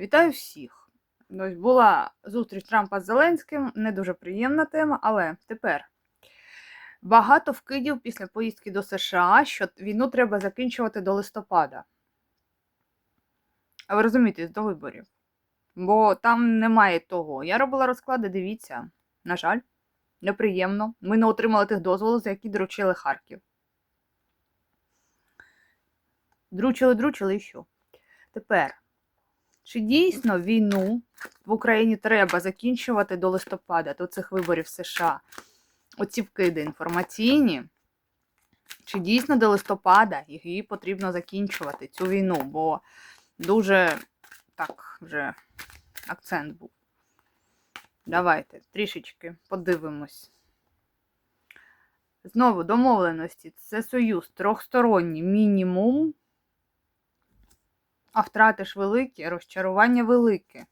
Вітаю всіх! Ось була зустріч Трампа з Зеленським, не дуже приємна тема, але тепер багато вкидів після поїздки до США, що війну треба закінчувати до листопада. А ви розумієте, до виборів. Бо там немає того. Я робила розклади, дивіться. На жаль, неприємно. Ми не отримали тих дозволів, за які доручили Харків. Дручили, дручили і що? Тепер. Чи дійсно війну в Україні треба закінчувати до листопада, до цих виборів США? Оці вкиди інформаційні? Чи дійсно до листопада її потрібно закінчувати, цю війну? Бо дуже так вже акцент був. Давайте трішечки подивимось. Знову домовленості. Це союз трьохсторонній мінімум. А втрати ж великі, розчарування велике.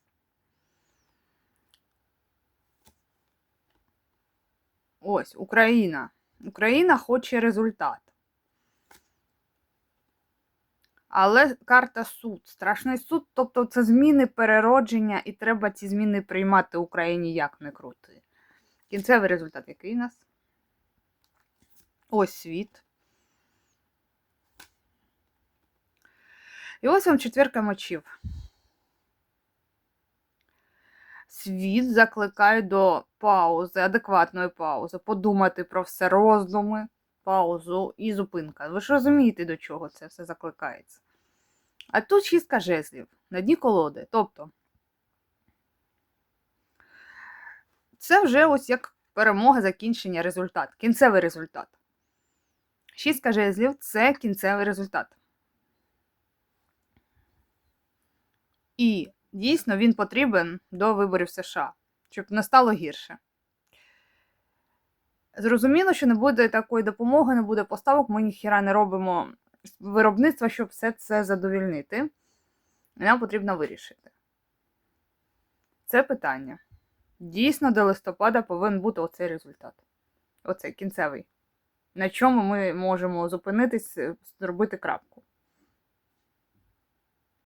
Ось Україна. Україна хоче результат. Але карта суд, страшний суд, тобто це зміни переродження, і треба ці зміни приймати Україні як не крути. Кінцевий результат який у нас? Ось світ. І ось вам четвірка мочів. Світ закликає до паузи, адекватної паузи, подумати про все, роздуми, паузу і зупинка. Ви ж розумієте, до чого це все закликається. А тут шістка жезлів на дні колоди. Тобто, це вже ось як перемога, закінчення, результат, кінцевий результат. Шістка жезлів це кінцевий результат. І дійсно він потрібен до виборів США, щоб не стало гірше. Зрозуміло, що не буде такої допомоги, не буде поставок, ми ніхіра не робимо виробництва, щоб все це задовільнити. Нам потрібно вирішити. Це питання. Дійсно, до листопада повинен бути оцей результат. Оцей кінцевий. На чому ми можемо зупинитись, зробити крапку.